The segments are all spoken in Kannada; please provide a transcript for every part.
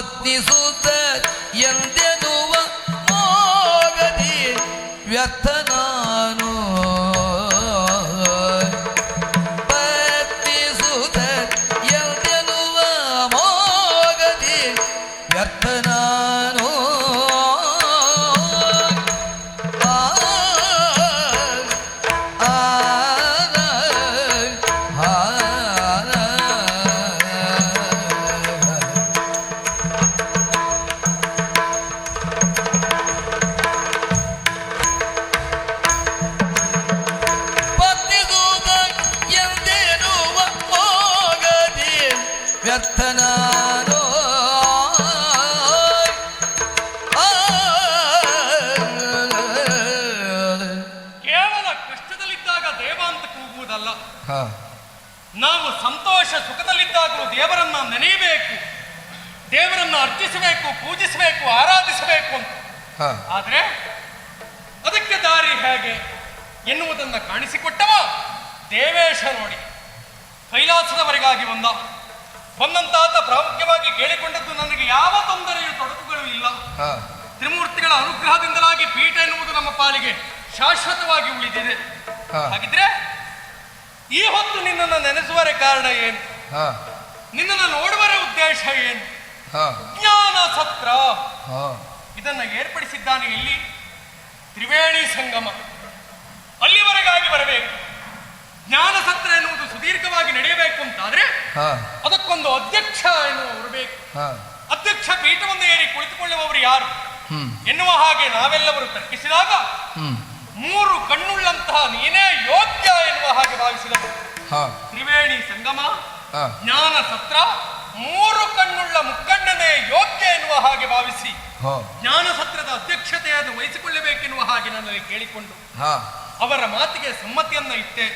ಸೂತ ಎಂದೆನುವ ಮೋಗದಿ ವ್ಯರ್ಥ ವ್ಯರ್ಥನಾನೋ ಕೇವಲ ಕಷ್ಟದಲ್ಲಿದ್ದಾಗ ದೇವ ಅಂತ ಕೂಗುವುದಲ್ಲ. ನಾವು ಸಂತೋಷ ಸುಖದಲ್ಲಿದ್ದಾಗಲೂ ದೇವರನ್ನ ನೆನೆಯಬೇಕು. ದೇವರನ್ನ ಅರ್ಚಿಸಬೇಕು ಪೂಜಿಸಬೇಕು ಆರಾಧಿಸಬೇಕು ಅಂತ. ಆದ್ರೆ ಅದಕ್ಕೆ ದಾರಿ ಹೇಗೆ ಎನ್ನುವುದನ್ನು ಕಾಣಿಸಿಕೊಟ್ಟವ ದೇವೇಶ ನೋಡಿ ಕೈಲಾಸದವರೆಗಾಗಿ ಬಂದ ಬಂದಂತಾತ ಪ್ರಾಮುಖ್ಯವಾಗಿ ಕೇಳಿಕೊಂಡದ್ದು ನನಗೆ ಯಾವ ತೊಂದರೆಯು ತೊಡಕುಗಳು ಇಲ್ಲ. ತ್ರಿಮೂರ್ತಿಗಳ ಅನುಗ್ರಹದಿಂದಲಾಗಿ ಪೀಠ ಎನ್ನುವುದು ನಮ್ಮ ಪಾಲಿಗೆ ಶಾಶ್ವತವಾಗಿ ಉಳಿದಿದೆ. ಹಾಗಿದ್ರೆ ಈ ಹೊತ್ತು ನಿನ್ನನ್ನು ನೆನೆಸುವರೆ ಕಾರಣ ಏನು? ನಿನ್ನನ್ನು ನೋಡುವರೆ ಉದ್ದೇಶ ಏನು? ಜ್ಞಾನ ಸತ್ರ. ಇದನ್ನ ಏರ್ಪಡಿಸಿದ್ದಾನೆ ಇಲ್ಲಿ ತ್ರಿವೇಣಿ ಸಂಗಮ. ಅಲ್ಲಿವರೆಗಾಗಿ ಬರಬೇಕು. ಜ್ಞಾನ ಸತ್ರ ಎನ್ನುವುದು ಸುದೀರ್ಘವಾಗಿ ನಡೆಯಬೇಕು ಅಂತಾದ್ರೆ ಅದಕ್ಕೊಂದು ಅಧ್ಯಕ್ಷ ಎನ್ನುವರು ಬೇಕು ಅಧ್ಯಕ್ಷ ಪೀಠವನ್ನು ಏರಿ ಕುಳಿತುಕೊಳ್ಳುವವರು ಯಾರು? ಎನ್ನುವ ಹಾಗೆ ನಾವೆಲ್ಲವರು ತರ್ಕಿಸಿದಾಗ ಮೂರು ಕಣ್ಣುಳ್ಳಂತಹ ನೀನೇ ಯೋಗ್ಯ ಎನ್ನುವ ಹಾಗೆ ಭಾವಿಸಿದರು ತ್ರಿವೇಣಿ ಸಂಗಮ ಜ್ಞಾನ ಸತ್ರ ಮೂರು ಕಣ್ಣುಳ್ಳ ಮುಕ್ಕಣ್ಣನೇ ಯೋಗ್ಯ ಎನ್ನುವ ಹಾಗೆ ಭಾವಿಸಿ ಜ್ಞಾನ ಸತ್ರದ ಅಧ್ಯಕ್ಷತೆಯನ್ನು ವಹಿಸಿಕೊಳ್ಳಬೇಕೆನ್ನುವ ಹಾಗೆ ನನ್ನಲ್ಲಿ ಕೇಳಿಕೊಂಡು ಅವರ ಮಾತಿಗೆ ಸಮ್ಮತಿಯನ್ನ ಇಟ್ಟೆ.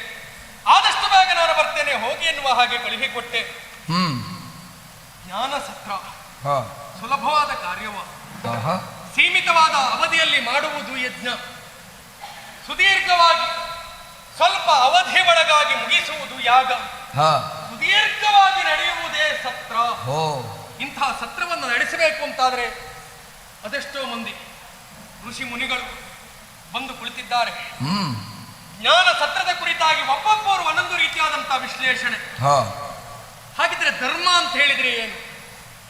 ಆದಷ್ಟು ಬೇಗ ನಾನು ಬರ್ತೇನೆ ಹೋಗಿ ಎನ್ನುವ ಹಾಗೆ ಕಳುಹಿಕೊಟ್ಟೆ ಜ್ಞಾನ ಸತ್ರ ಸುಲಭವಾದ ಕಾರ್ಯವ. ಸೀಮಿತವಾದ ಅವಧಿಯಲ್ಲಿ ಮಾಡುವುದು ಯಜ್ಞ. ಸುದೀರ್ಘವಾಗಿ ಸ್ವಲ್ಪ ಅವಧಿ ಒಳಗಾಗಿ ಮುಗಿಸುವುದು ಯಾಗ. ಸುದೀರ್ಘವಾಗಿ ನಡೆಯುವುದೇ ಸತ್ರ. ಇಂತಹ ಸತ್ರವನ್ನು ನಡೆಸಬೇಕು ಅಂತಾದ್ರೆ ಅದೆಷ್ಟೋ ಮಂದಿ ಋಷಿ ಮುನಿಗಳು ಬಂದು ಕುಳಿತಿದ್ದಾರೆ. ಜ್ಞಾನ ಸತ್ರದ ಕುರಿತಾಗಿ ಒಬ್ಬೊಬ್ಬರು ಒಂದೊಂದು ರೀತಿಯಾದಂತಹ ವಿಶ್ಲೇಷಣೆ. ಹಾಗಿದ್ರೆ ಧರ್ಮ ಅಂತ ಹೇಳಿದ್ರೆ ಏನು?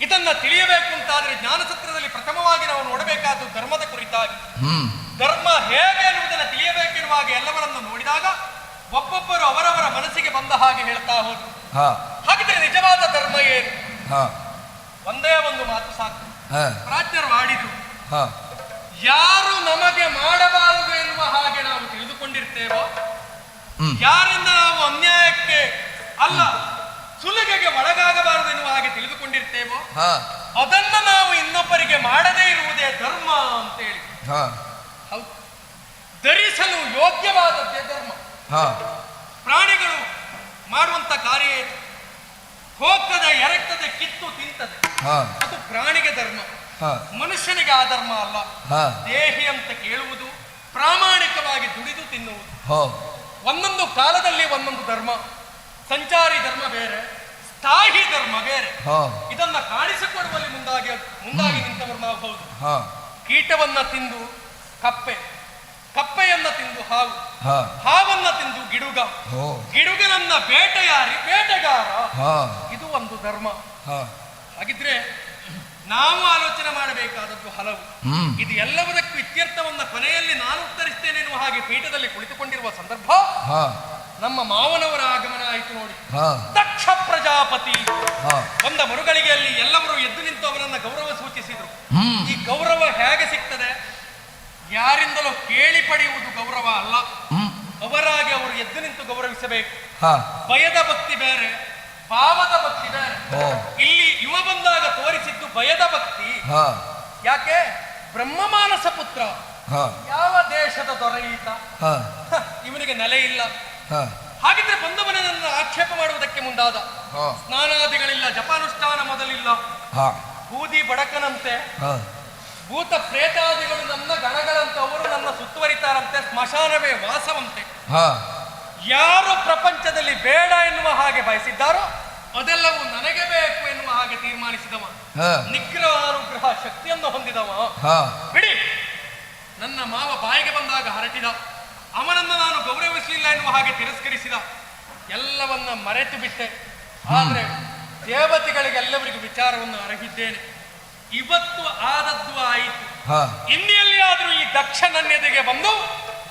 ಇದನ್ನ ತಿಳಿಯಬೇಕು ಅಂತಾದ್ರೆ ಜ್ಞಾನ ಸತ್ರದಲ್ಲಿ ಪ್ರಥಮವಾಗಿ ನಾವು ನೋಡಬೇಕಾದ್ದು ಧರ್ಮದ ಕುರಿತಾಗಿ. ಧರ್ಮ ಹೇಗೆ ಎನ್ನುವುದನ್ನು ತಿಳಿಯಬೇಕೆನ್ನುವಾಗ ಎಲ್ಲವರನ್ನು ನೋಡಿದಾಗ ಒಬ್ಬೊಬ್ಬರು ಅವರವರ ಮನಸ್ಸಿಗೆ ಬಂದ ಹಾಗೆ ಹೇಳ್ತಾ ಹೋದ್ರು. ಹಾಗಿದ್ರೆ ನಿಜವಾದ ಧರ್ಮ ಏನು? ಒಂದೇ ಒಂದು ಮಾತು ಸಾಕು. ಪ್ರಾಜ್ಞರು ಆಡಿದ್ರು. ಯಾರು ನಮಗೆ ಮಾಡಬಾರದು ಎನ್ನುವ ಹಾಗೆ ನಾವು ತಿಳಿದುಕೊಂಡಿರ್ತೇವೋ? ಯಾರಿಂದ ನಾವು ಅನ್ಯಾಯಕ್ಕೆ ಅಲ್ಲ ಸುಲಿಗೆಗೆ ಒಳಗಾಗಬಾರದು ಎನ್ನುವ ಹಾಗೆ ತಿಳಿದುಕೊಂಡಿರ್ತೇವೋ? ಅದನ್ನ ನಾವು ಇನ್ನೊಬ್ಬರಿಗೆ ಮಾಡದೇ ಇರುವುದೇ ಧರ್ಮ ಅಂತೇಳಿ. ಹೌದು. ಧರಿಸಲು ಯೋಗ್ಯವಾದದ್ದೇ ಧರ್ಮ. ಪ್ರಾಣಿಗಳು ಮಾಡುವಂತ ಕಾರ್ಯ ಹೋಗ್ತದೆ ಎರಕ್ತದೆ ಕಿತ್ತು ತಿಂತದೆ. ಅದು ಪ್ರಾಣಿಗೆ ಧರ್ಮ. ಮನುಷ್ಯನಿಗೆ ಆ ಧರ್ಮ ಅಲ್ಲ ದೇಹಿ ಅಂತ ಕೇಳುವುದು ಪ್ರಾಮಾಣಿಕವಾಗಿ ದುಡಿದು ತಿನ್ನುವುದು. ಒಂದೊಂದು ಕಾಲದಲ್ಲಿ ಒಂದೊಂದು ಧರ್ಮ. ಸಂಚಾರಿ ಧರ್ಮ ಬೇರೆ ಸ್ಥಾಯಿ ಧರ್ಮ ಬೇರೆ. ಇದನ್ನ ಕಾಣಿಸಿಕೊಡುವಲ್ಲಿ ಮುಂದಾಗಿ ಮುಂದಾಗಿ ನಿಂತವರು ನಾವು ಹೌದು. ಕೀಟವನ್ನ ತಿಂದು ಕಪ್ಪೆ ಕಪ್ಪೆಯನ್ನ ತಿಂದು ಹಾವು ಹಾವನ್ನ ತಿಂದು ಗಿಡುಗ. ಗಿಡುಗನನ್ನ ಬೇಟೆಯಾರಿ ಬೇಟೆಗಾರ. ಇದು ಒಂದು ಧರ್ಮ. ಹಾಗಿದ್ರೆ ನಾವು ಆಲೋಚನೆ ಮಾಡಬೇಕಾದದ್ದು ಹಲವು. ಇದು ಎಲ್ಲವದಕ್ಕೂ ಇತ್ಯರ್ಥವನ್ನ ಕೊನೆಯಲ್ಲಿ ನಾನು ಉತ್ತರಿಸ್ತೇನೆ ಎನ್ನುವ ಹಾಗೆ ಪೀಠದಲ್ಲಿ ಕುಳಿತುಕೊಂಡಿರುವ ಸಂದರ್ಭ ನಮ್ಮ ಮಾವನವರ ಆಗಮನ ಆಯಿತು ನೋಡಿ. ದಕ್ಷ ಪ್ರಜಾಪತಿ. ಒಂದ ಮರುಗಳಿಗೆಯಲ್ಲಿ ಎಲ್ಲವರು ಎದ್ದು ನಿಂತು ಅವನನ್ನ ಗೌರವ ಸೂಚಿಸಿದರು. ಈ ಗೌರವ ಹೇಗೆ ಸಿಗ್ತದೆ? ಯಾರಿಂದಲೂ ಕೇಳಿ ಪಡೆಯುವುದು ಗೌರವ ಅಲ್ಲ. ಅವರಾಗಿ ಅವರು ಎದ್ದು ನಿಂತು ಗೌರವಿಸಬೇಕು. ಭಯದ ಭಕ್ತಿ ಬೇರೆ. ಭಾವದ ಭಕ್ತಿ ಇಲ್ಲಿ ಯುವ ಬಂದಾಗ ತೋರಿಸಿದ್ದು ಭಯದ ಭಕ್ತಿ. ಯಾಕೆ? ಬ್ರಹ್ಮಮಾನಸ ಪುತ್ರ. ಯಾವ ದೇಶದ ದೊರೆಯಿತ? ಇವನಿಗೆ ನೆಲೆ ಇಲ್ಲ. ಹಾಗಿದ್ರೆ ಬಂದವನನ್ನು ಆಕ್ಷೇಪ ಮಾಡುವುದಕ್ಕೆ ಮುಂದಾದ. ಸ್ನಾನಾದಿಗಳಿಲ್ಲ ಜಪಾನುಷ್ಠಾನ ಮೊದಲಿಲ್ಲ. ಬೂದಿ ಬಡಕನಂತೆ. ಭೂತ ಪ್ರೇತಾದಿಗಳು ನನ್ನ ಗಣಗಳಂತವರು ನನ್ನ ಸುತ್ತುವರಿತಾರಂತೆ ಸ್ಮಶಾನವೇ ವಾಸವಂತೆ. ಹ. ಯಾರು ಪ್ರಪಂಚದಲ್ಲಿ ಬೇಡ ಎನ್ನುವ ಹಾಗೆ ಬಯಸಿದ್ದಾರೋ ಅದೆಲ್ಲವೂ ನನಗೆ ಬೇಕು ಎನ್ನುವ ಹಾಗೆ ತೀರ್ಮಾನಿಸಿದವ. ನಿಗ್ರಹ ಅನುಗ್ರಹ ಶಕ್ತಿಯನ್ನು ಹೊಂದಿದವ. ಬಿಡಿ. ನನ್ನ ಮಾವ ಬಾಯಿಗೆ ಬಂದಾಗ ಹರಟಿದ. ಅವನನ್ನು ನಾನು ಗೌರವಿಸಲಿಲ್ಲ ಎನ್ನುವ ಹಾಗೆ ತಿರಸ್ಕರಿಸಿದ. ಎಲ್ಲವನ್ನ ಮರೆತು ಬಿಟ್ಟೆ. ಆದ್ರೆ ದೇವತೆಗಳಿಗೆಲ್ಲವರಿಗೂ ವಿಚಾರವನ್ನು ಅರಗಿದ್ದೇನೆ ಇವತ್ತು ಆದದ್ದು ಆಯಿತು. ಇನ್ನೆಲ್ಲಿ ಆದರೂ ಈ ದಕ್ಷ ನನ್ನೆದೆಗೆ ಬಂದು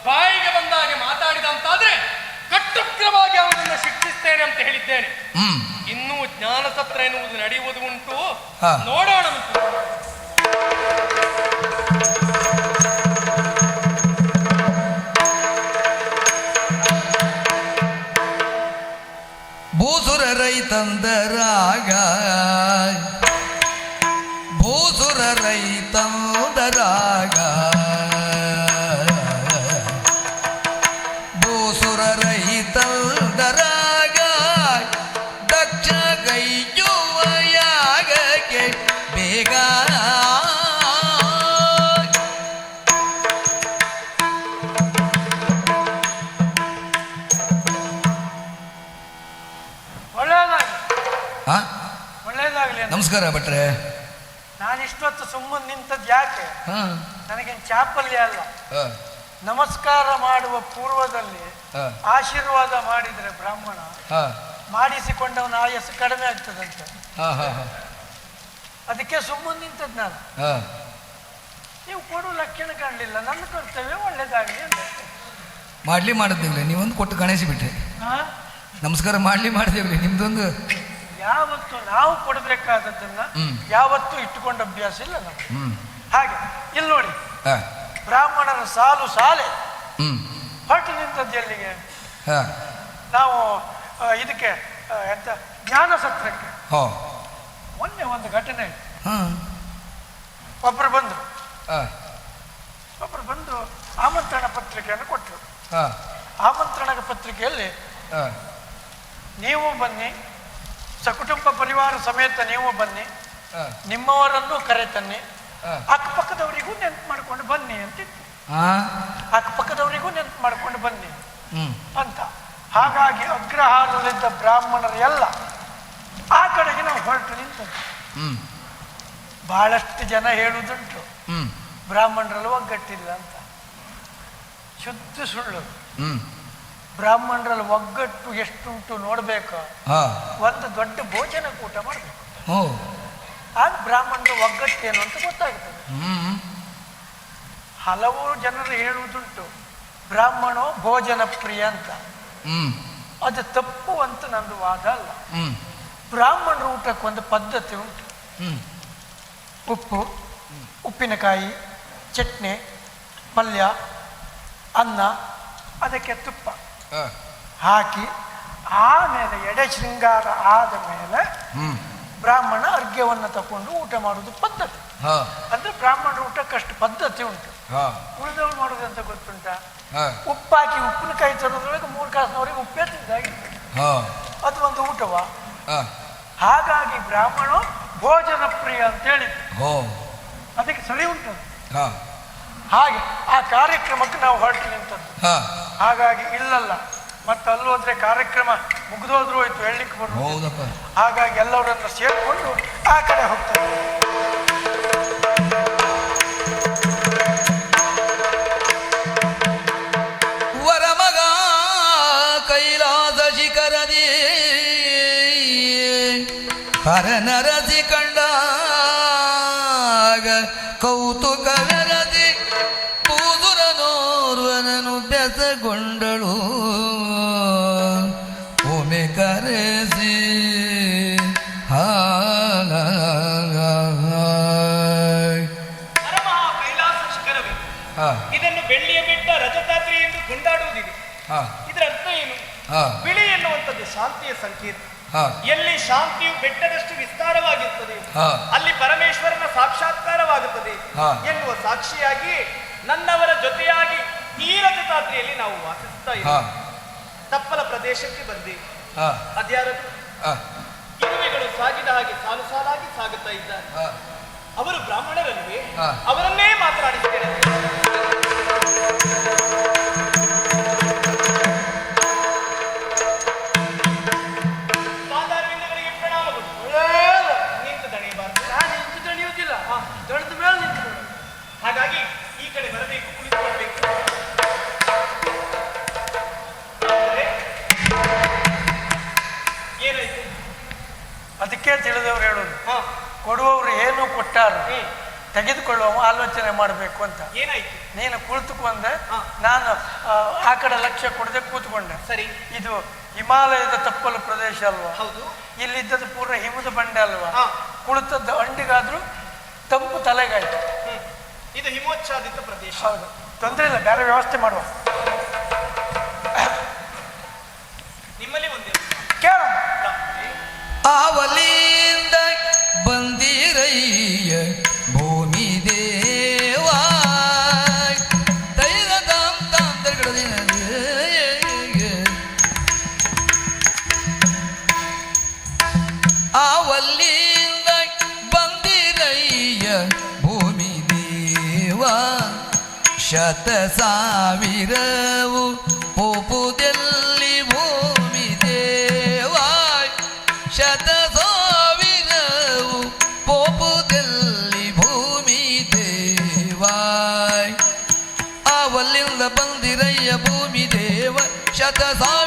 ಬಾಯಿಗೆ ಬಂದಾಗೆ ಮಾತಾಡಿದಂತಾದ್ರೆ ಕಟ್ಟುಗ್ರವಾಗಿ ಅವನನ್ನು ಶಿಕ್ಷಿಸ್ತೇನೆ ಅಂತ ಹೇಳಿದ್ದೇನೆ. ಹ್ಮ್. ಇನ್ನೂ ಜ್ಞಾನಸತ್ರ ಎನ್ನುವುದು ನಡೆಯುವುದು ಉಂಟು. ಹಾ. ನೋಡೋಣ ಉಂಟು ಭೂಸುರ ರೈತಂದರಾಗ ಭೂಸುರ ರೈತಂದರಾಗ ನಮಸ್ಕಾರ ಭಟ್ರೆ. ನಾನು ಇಷ್ಟೊತ್ತು ಸುಮ್ಮನೆ ನಿಂತದ್ದು ಯಾಕೆ? ಹಾ. ನನಗೇನು ಚಾಪಲ್ಯ ಅಲ್ಲ. ನಮಸ್ಕಾರ ಮಾಡುವ ಪೂರ್ವದಲ್ಲಿ ಆಶೀರ್ವಾದ ಮಾಡಿದರೆ ಬ್ರಾಹ್ಮಣ ಹಾ. ಮಾಡಿಸಿಕೊಂಡವನ ಆಯಸ್ಸು ಕಡಿಮೆ ಆಗ್ತದಂತೆ. ಅದಕ್ಕೆ ಸುಮ್ಮನೆ ನಿಂತದ್ದು ನಾನು. ಹಾ. ನೀವು ಕೊಡುವ ಲಕ್ಷಣ ಕಾಣಲಿಲ್ಲ ನನ್ನ ಕರ್ತವ್ಯ ಒಳ್ಳೇದಾಗಲಿ ಅಂತ. ಮಾಡ್ಲಿ ಮಾಡಿದ್ದೇವೆ ನೀವೊಂದು ಕೊಟ್ಟು ಗಣೇಶ ಬಿಟ್ರಿ? ನಮಸ್ಕಾರ ಮಾಡ್ಲಿ ಮಾಡಿದೇವ್ರಿ ನಿಮ್ದೊಂದು ಯಾವತ್ತು ನಾವು ಕೊಡಬೇಕಾದದ್ದನ್ನ ಯಾವತ್ತು ಇಟ್ಟುಕೊಂಡ ಅಭ್ಯಾಸ ಇಲ್ಲ ನಮ್ಗೆ. ಹಾಗೆ ಇಲ್ಲಿ ನೋಡಿ. ಬ್ರಾಹ್ಮಣರ ಸಾಲು ಸಾಲೆ. ಹೊರಟು ನಿಂತದ್ದು ಎಲ್ಲಿಗೆ? ನಾವು ಇದಕ್ಕೆ ಎಂತ ಜ್ಞಾನ ಸತ್ರಕ್ಕೆ. ಮೊನ್ನೆ ಒಂದು ಘಟನೆ ಒಬ್ಬರು ಬಂದರು. ಹಾ. ಒಬ್ರು ಬಂದು ಆಮಂತ್ರಣ ಪತ್ರಿಕೆಯನ್ನು ಕೊಟ್ಟರು. ಹಾ. ಆಮಂತ್ರಣ ಪತ್ರಿಕೆಯಲ್ಲಿ ಹಾ. ನೀವು ಬನ್ನಿ ಸಕುಟುಂಬ ಪರಿವಾರ ಸಮೇತ ನೀವು ಬನ್ನಿ. ನಿಮ್ಮವರನ್ನು ಕರೆ ತನ್ನಿ ಅಕ್ಕಪಕ್ಕದವರಿಗೂ ನೆನ್ಪು ಮಾಡ್ಕೊಂಡು ಬನ್ನಿ ಅಂತಿತ್ತು ಅಕ್ಕಪಕ್ಕದವರಿಗೂ ನೆನ್ಪು ಮಾಡ್ಕೊಂಡು ಬನ್ನಿ ಅಂತ. ಹಾಗಾಗಿ ಅಗ್ರಹಾರದಲ್ಲಿದ್ದ ಬ್ರಾಹ್ಮಣರು ಎಲ್ಲ ಆ ಕಡೆಗೆ ನಾವು ಹೊರಟು ನಿಂತು ಬಹಳಷ್ಟು ಜನ ಹೇಳುವುದುಂಟು. ಹ್ಮ್. ಬ್ರಾಹ್ಮಣರಲ್ಲಿ ಒಗ್ಗಟ್ಟಿಲ್ಲ ಅಂತ. ಶುದ್ಧ ಸುಳ್ಳು ಬ್ರಾಹ್ಮಣರಲ್ಲಿ ಒಗ್ಗಟ್ಟು ಎಷ್ಟುಂಟು ನೋಡಬೇಕು. ಒಂದು ದೊಡ್ಡ ಭೋಜನ ಕೂಟ ಮಾಡಬೇಕು. ಆಗ ಬ್ರಾಹ್ಮಣರ ಒಗ್ಗಟ್ಟು ಏನು ಅಂತ ಗೊತ್ತಾಗ್ತದೆ. ಹಲವು ಜನರು ಹೇಳುವುದುಂಟು ಬ್ರಾಹ್ಮಣೋ ಭೋಜನ ಪ್ರಿಯ ಅಂತ. ಅದು ತಪ್ಪು ಅಂತ ನಂದು ವಾದ ಅಲ್ಲ. ಹ್ಮ್. ಬ್ರಾಹ್ಮಣರ ಊಟಕ್ಕೆ ಒಂದು ಪದ್ಧತಿ ಉಂಟು. ಉಪ್ಪು ಉಪ್ಪಿನಕಾಯಿ ಚಟ್ನಿ ಪಲ್ಯ ಅನ್ನ ಅದಕ್ಕೆ ತುಪ್ಪ. ಹಾಕಿ ಆಮೇಲೆ ಎಡೆ ಶೃಂಗಾರ ಆದ ಮೇಲೆ ಹ್ಮ್. ಬ್ರಾಹ್ಮಣ ಅರ್ಘ್ಯವನ್ನು ತಕೊಂಡು ಊಟ ಮಾಡುವುದು ಪದ್ಧತಿ. ಹಾ. ಅಂದ್ರೆ ಬ್ರಾಹ್ಮಣ ಊಟಕ್ಕಷ್ಟು ಪದ್ಧತಿ ಉಂಟು. ಹಾ. ಉಳಿದವ್ರು ಮಾಡೋದಂತ ಗೊತ್ತುಂಟಾ? ಉಪ್ಪಾಕಿ ಉಪ್ಪಿನಕಾಯಿ ತರೋದ್ರೊಳಗೆ ಮೂರು ಕಾಸಿನವರೆಗೆ ಉಪ್ಪೇ ತಿಂದಾಗಿ ಹಾ. ಅದು ಒಂದು ಊಟವ. ಹಾ. ಹಾಗಾಗಿ ಬ್ರಾಹ್ಮಣ ಭೋಜನ ಪ್ರಿಯ ಅಂತ ಹೇಳಿದ್ರು. ಅದಕ್ಕೆ ಸರಿ ಉಂಟು. ಹಾಗೆ ಆ ಕಾರ್ಯಕ್ರಮಕ್ಕೆ ನಾವು ಹೊರಟು ನಿಂತದ್ದು ಹಾ. ಹಾಗಾಗಿ ಇಲ್ಲಲ್ಲ. ಮತ್ತೆ ಅಲ್ಲೋದ್ರೆ ಕಾರ್ಯಕ್ರಮ ಮುಗಿದೋದ್ರು ಹೋಯ್ತು ಹೇಳಲಿಕ್ಕೆ ಬರೋದು ಹೌದಪ್ಪ. ಹಾಗಾಗಿ ಎಲ್ಲವರನ್ನು ಸೇರಿಕೊಂಡು ಆ ಕಡೆ ಹೋಗ್ತಾರೆ ವರಮಗ ಕೈಲಾಸ ಶಿಖರದಿ. ಹರನರಸಿ ಇದರ ಅರ್ಥ ಏನು? ಬಿಳಿ ಎನ್ನುವಂಥದ್ದು ಶಾಂತಿಯ ಸಂಕೇತ. ಎಲ್ಲಿ ಶಾಂತಿಯು ಬೆಟ್ಟದಷ್ಟು ವಿಸ್ತಾರವಾಗಿರುತ್ತದೆ ಅಲ್ಲಿ ಪರಮೇಶ್ವರನ ಸಾಕ್ಷಾತ್ಕಾರವಾಗುತ್ತದೆ. ಎನ್ನುವ ಸಾಕ್ಷಿಯಾಗಿ ನನ್ನವರ ಜೊತೆಯಾಗಿ ರಜತಾದ್ರಿಯಲ್ಲಿ ನಾವು ವಾಸಿಸ್ತಾ ಇದ್ದೀವಿ ತಪ್ಪಲ ಪ್ರದೇಶಕ್ಕೆ ಬಂದಿ. ಅದ್ಯಾರದು? ಇರುವೆಗಳು ಸಾಗಿದ ಹಾಗೆ ಸಾಲು ಸಾಲಾಗಿ ಸಾಗುತ್ತಾ ಇದ್ದಾರೆ. ಅವರು ಬ್ರಾಹ್ಮಣರಲ್ಲಿ ಅವರನ್ನೇ ಮಾತನಾಡಿಸ್ತೇನೆ ಹಾಗಾಗಿ ಈ ಕಡೆ ಬರಬೇಕು ಕುಳಿತುಕೊಳ್ಬೇಕು ಏನಾಯ್ತು? ಅದಕ್ಕೆ ತಿಳಿದವ್ರು ಹೇಳೋದು ಕೊಡುವವರು ಏನು ಕೊಟ್ಟಾರು. ತೆಗೆದುಕೊಳ್ಳುವ ಆಲೋಚನೆ ಮಾಡಬೇಕು ಅಂತ. ಏನಾಯ್ತು? ನೀನು ಕುಳಿತುಕೊಂಡೆ. ನಾನು ಆ, ಕಡೆ ಲಕ್ಷ್ಯ ಕೊಡದೆ ಕೂತ್ಕೊಂಡೆ. ಸರಿ. ಇದು ಹಿಮಾಲಯದ ತಪ್ಪಲು ಪ್ರದೇಶ ಅಲ್ವಾ? ಹೌದು. ಇಲ್ಲಿದ್ದದ್ದು ಪೂರ್ಣ ಹಿಮದ ಬಂಡೆ ಅಲ್ವಾ. ಕುಳಿತದ್ದು ಅಂಡಿಗಾದ್ರೂ ತಂಪು ತಲೆಗಾಯ್ತು. ಇದು ಹಿಮೋಚ್ಛಾದಿತ ಪ್ರದೇಶ. ಹೌದು. ತೊಂದರೆ ಇಲ್ಲ ಬೇರೆ ವ್ಯವಸ್ಥೆ ಮಾಡುವ. ನಿಮ್ಮಲ್ಲಿ ಒಂದೇ ಕೇಳ ಆವಲಿಂದ ಶತ ಸಾವಿರವು ಪೋಪುದಲ್ಲಿ ಭೂಮಿ ದೇವ ಶತ ಸಾವಿರವು ಪೋಪುದಲ್ಲಿ ಭೂಮಿ ದೇವಾಯ್ ಅವಲ್ಲಿಂದ ಬಂದಿರಯ್ಯ ಭೂಮಿ ದೇವ, ಶತ ಸಾವಿರವು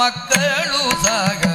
மக்களுசாக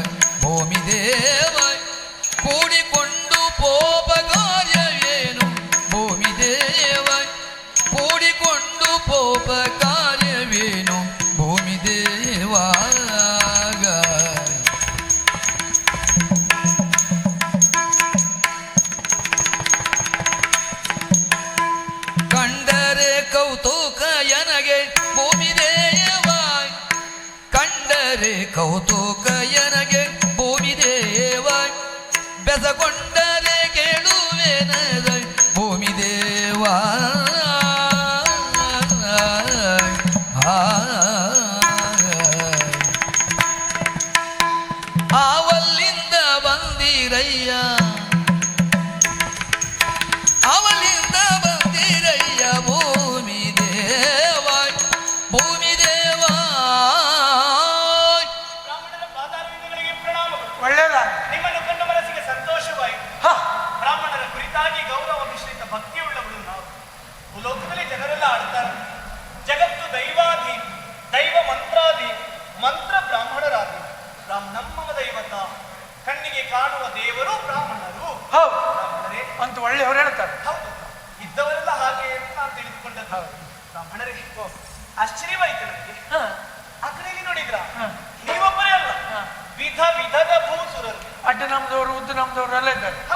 do relevant.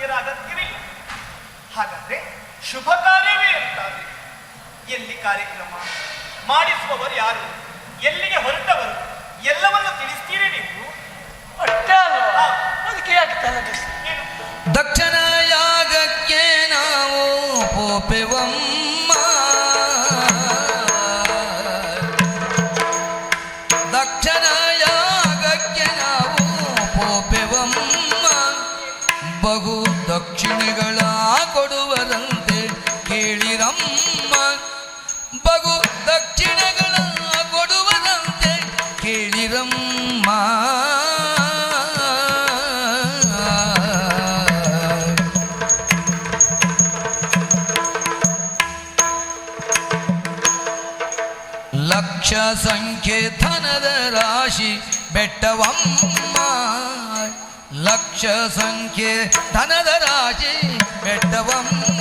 ತೀರ ಅಗತ್ಯವಿಲ್ಲ ಹಾಗಾದ್ರೆ ಶುಭ ಕಾರ್ಯವೇ ಅಂತಾದ್ರೆ ಎಲ್ಲಿ ಕಾರ್ಯಕ್ರಮ ಮಾಡಿಸುವವರು ಯಾರು? ಎಲ್ಲಿಗೆ ಹೊರಟವರು? ಎಲ್ಲವನ್ನು ತಿಳಿಸ್ತೀರಿ ನೀವು? ಅದಕ್ಕೆ ಯಾಕೆ ತಲೆ ದಕ್ಷಿಣ ಯಾಗಕ್ಕೆ ನಾವು ಹೋಪೆವಂ ರಾಶಿ ಬೆಟ್ಟವಮ್ಮ ಲಕ್ಷ ಸಂಖ್ಯೆ ಧನದ ರಾಶಿ ಬೆಟ್ಟವಮ್ಮ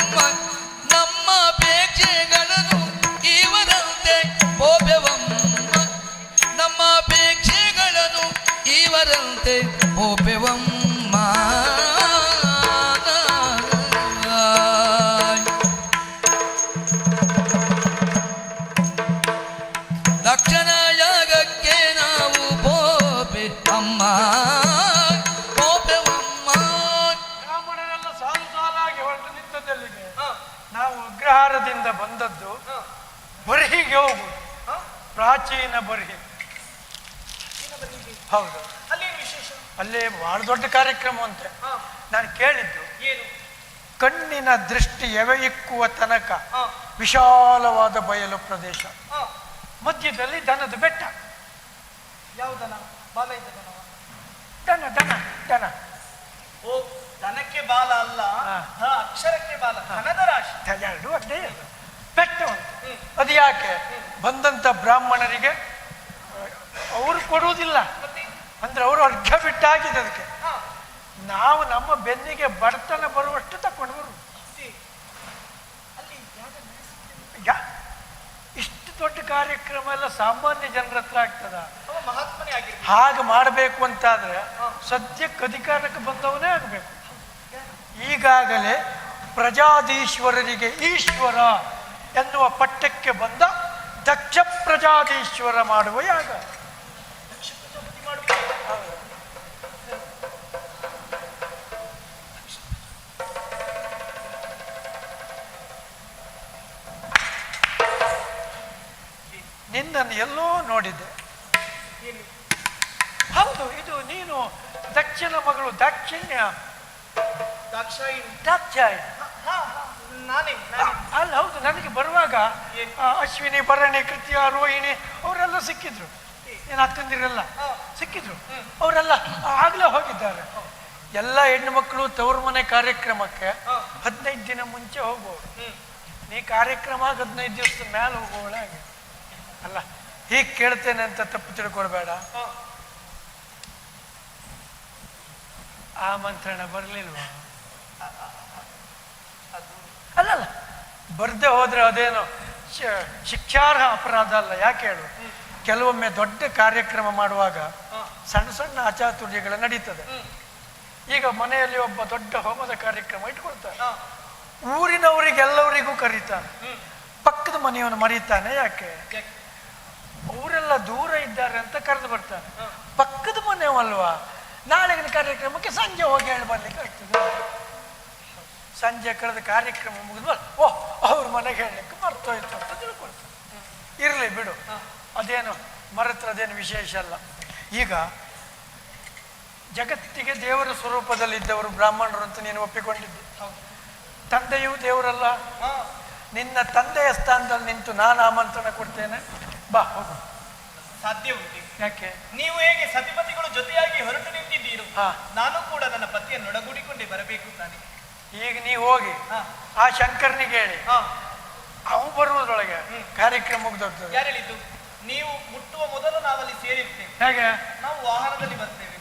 ಬಹಳ ದೊಡ್ಡ ಕಾರ್ಯಕ್ರಮ ಅಂತೆ ನಾನು ಕೇಳಿದ್ದು ಏನು? ಕಣ್ಣಿನ ದೃಷ್ಟಿ ಎವೆ ಇಕ್ಕುವ ತನಕ ವಿಶಾಲವಾದ ಬಯಲು ಪ್ರದೇಶ. ಮಧ್ಯದಲ್ಲಿ ದನದ ಬೆಟ್ಟ. ಯಾವುದನ ಬಾಲ ಇದ್ದ ದನವ? ದನ ದನ ದನ. ಓ ದನಕ್ಕೆ ಬಾಲ ಅಲ್ಲ. ಅಕ್ಷರಕ್ಕೆ ಬಾಲ. ಧನದ ರಾಶಿ. ಎರಡು ಅದೇ. ಬೆಟ್ಟ ಉಂಟು. ಅದು ಯಾಕೆ? ಬಂದಂತ ಬ್ರಾಹ್ಮಣರಿಗೆ ಅವರು ಕೊಡುವುದಿಲ್ಲ. ಅಂದ್ರೆ ಅವರು ಅರ್ಘ್ಯ ಬಿಟ್ಟಾಗಿದೆ ಅದಕ್ಕೆ. ನಾವು ನಮ್ಮ ಬೆನ್ನಿಗೆ ಬಡತನ ಬರುವಷ್ಟು ತಕೊಂಡು ಬರು. ಇಷ್ಟು ದೊಡ್ಡ ಕಾರ್ಯಕ್ರಮ ಎಲ್ಲ ಸಾಮಾನ್ಯ ಜನರ ಹತ್ರ ಆಗ್ತದ? ಹಾಗೆ ಮಾಡಬೇಕು ಅಂತಾದ್ರೆ ಸದ್ಯಕ್ಕೆ ಅಧಿಕಾರಕ್ಕೆ ಬಂದವನೇ ಆಗಬೇಕು. ಈಗಾಗಲೇ ಪ್ರಜಾದೀಶ್ವರರಿಗೆ ಈಶ್ವರ ಎನ್ನುವ ಪಟ್ಟಕ್ಕೆ ಬಂದ ದಕ್ಷ ಪ್ರಜಾದೀಶ್ವರ ಮಾಡುವ ಯಾಗ. ನಿನ್ನನ್ನು ಎಲ್ಲೋ ನೋಡಿದ್ದೆ. ಹೌದು ಇದು ನೀನು ದಕ್ಷಿಣ ಮಗಳು ದಾಕ್ಷಿಣ್ಯ. ದಾಕ್ಷಾಯಿಣಿ. ನಾನೇ ಅಲ್ಲ ಹೌದು ನನಗೆ ಬರುವಾಗ ಆ, ಅಶ್ವಿನಿ ಭರಣಿ ಕೃತಿಯ ರೋಹಿಣಿ ಅವರೆಲ್ಲ ಸಿಕ್ಕಿದ್ರು. ಏನು ಅಕ್ಕಂದಿರೆಲ್ಲ ಸಿಕ್ಕಿದ್ರು. ಅವರೆಲ್ಲ ಆಗ್ಲೇ ಹೋಗಿದ್ದಾರೆ. ಎಲ್ಲ ಹೆಣ್ಣು ಮಕ್ಕಳು ತವ್ರ ಮನೆ ಕಾರ್ಯಕ್ರಮಕ್ಕೆ. ಹದಿನೈದು ದಿನ ಮುಂಚೆ ಹೋಗುವವಳು ನೀ ಕಾರ್ಯಕ್ರಮ ಹದಿನೈದು ದಿವಸದ ಮೇಲೆ ಹೋಗುವಳೆ ಹಾಗೆ. ಅಲ್ಲ ಹೀಗೆ ಕೇಳ್ತೇನೆ ಅಂತ ತಪ್ಪು ತಿಳ್ಕೊಳ್ಬೇಡ. ಆಮಂತ್ರಣ ಬರಲಿಲ್ವಾ? ಅದು ಅಲ್ಲಲ್ಲ ಬರ್ದೆ ಹೋದ್ರೆ ಅದೇನು ಶಿಕ್ಷಾರ್ಹ ಅಪರಾಧ ಅಲ್ಲ ಯಾಕೆ ಹೇಳು? ಕೆಲವೊಮ್ಮೆ ದೊಡ್ಡ ಕಾರ್ಯಕ್ರಮ ಮಾಡುವಾಗ. ಸಣ್ಣ ಸಣ್ಣ ಆಚಾತುರ್ಯಗಳು ನಡೀತದೆ. ಈಗ ಮನೆಯಲ್ಲಿ ಒಬ್ಬ ದೊಡ್ಡ ಹೋಮದ ಕಾರ್ಯಕ್ರಮ ಇಟ್ಕೊಳ್ತಾನೆ. ಊರಿನವರಿಗೆಲ್ಲವರಿಗೂ ಕರೀತಾನೆ. ಪಕ್ಕದ ಮನೆಯವನು ಮರೀತಾನೆ ಯಾಕೆ? ಅವರೆಲ್ಲ ದೂರ ಇದ್ದಾರೆ ಅಂತ ಕರೆದು ಬರ್ತಾರೆ. ಪಕ್ಕದ ಮನೆಯವಲ್ವಾ ನಾಳೆಗಿನ ಕಾರ್ಯಕ್ರಮಕ್ಕೆ ಸಂಜೆ ಹೋಗಿ ಹೇಳಿ ಬರ್ಲಿಕ್ಕೆ ಆಗ್ತದೆ. ಸಂಜೆ ಕಳೆದ ಕಾರ್ಯಕ್ರಮ ಮುಗಿದ್ಮೇಲೆ ಓಹ್ ಅವ್ರ ಮನೆಗೆ ಹೇಳಲಿಕ್ಕೆ ಮರ್ತೋಯ್ತು ಅಂತ ತಿಳ್ಕೊಳ್ತಾರೆ. ಇರಲಿ ಬಿಡು. ಅದೇನು ಮರತ್ರ ಅದೇನು ವಿಶೇಷ ಅಲ್ಲ. ಈಗ ಜಗತ್ತಿಗೆ ದೇವರ ಸ್ವರೂಪದಲ್ಲಿದ್ದವರು ಬ್ರಾಹ್ಮಣರು ಅಂತ ನೀನು ಒಪ್ಪಿಕೊಂಡಿದ್ದೆ. ತಂದೆಯೂ ದೇವರಲ್ಲ. ನಿನ್ನ ತಂದೆಯ ಸ್ಥಾನದಲ್ಲಿ ನಿಂತು ನಾನು ಆಮಂತ್ರಣ ಕೊಡ್ತೇನೆ. ಬಾ, ಹೋಗು. ಸಾಧ್ಯ ಉಂಟು. ಯಾಕೆ? ನೀವು ಹೇಗೆ ಸತಿಪತಿಗಳು ಜೊತೆಯಾಗಿ ಹೊರಟು ನಿಂತಿದ್ದೀರು. ನಾನು ಕೂಡ ನನ್ನ ಪತಿಯನ್ನು ಒಡಗೂಡಿಕೊಂಡೇ ಬರಬೇಕು ತಾನೆ. ಈಗ ನೀವು ಹೋಗಿ. ಆ ಶಂಕರ್ನಿಗೆ ಹೇಳಿ ಅವನು ಅವು ಬರುವುದ್ರೊಳಗೆ ಕಾರ್ಯಕ್ರಮ ಮುಗ್ದೋಗ್ತದೆ ಯಾರು ಹೇಳಿದ್ದು ನೀವು ಮುಟ್ಟುವ ಮೊದಲು ನಾವಲ್ಲಿ ಸೇರಿರ್ತೇವೆ. ಹೇಗೆ? ನಾವು ವಾಹನದಲ್ಲಿ ಬರ್ತೇವೆ.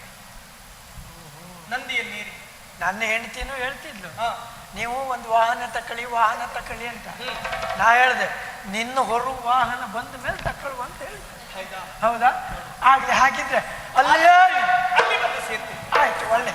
ನಂದಿಯಲ್ಲಿ ಏರಿ. ನನ್ನ ಹೆಂಡತಿನೂ ಹೇಳ್ತಿದ್ಲು. ನೀವು ಒಂದು ವಾಹನ ತಕೊಳ್ಳಿ ವಾಹನ ತಕೊಳ್ಳಿ ಅಂತ. ನಾ ಹೇಳಿದೆ ನಿನ್ನ ಹೊರ ವಾಹನ ಬಂದ ಮೇಲೆ ತಕೊಳ್ಳುವ ಅಂತ ಹೇಳಿದೆ. ಹೌದಾ? ಆಗಲಿ ಹಾಕಿದ್ರೆ ಹಾಗಿದ್ರೆ ಅಲ್ಲೇ ಆಯ್ತು ಒಳ್ಳೆ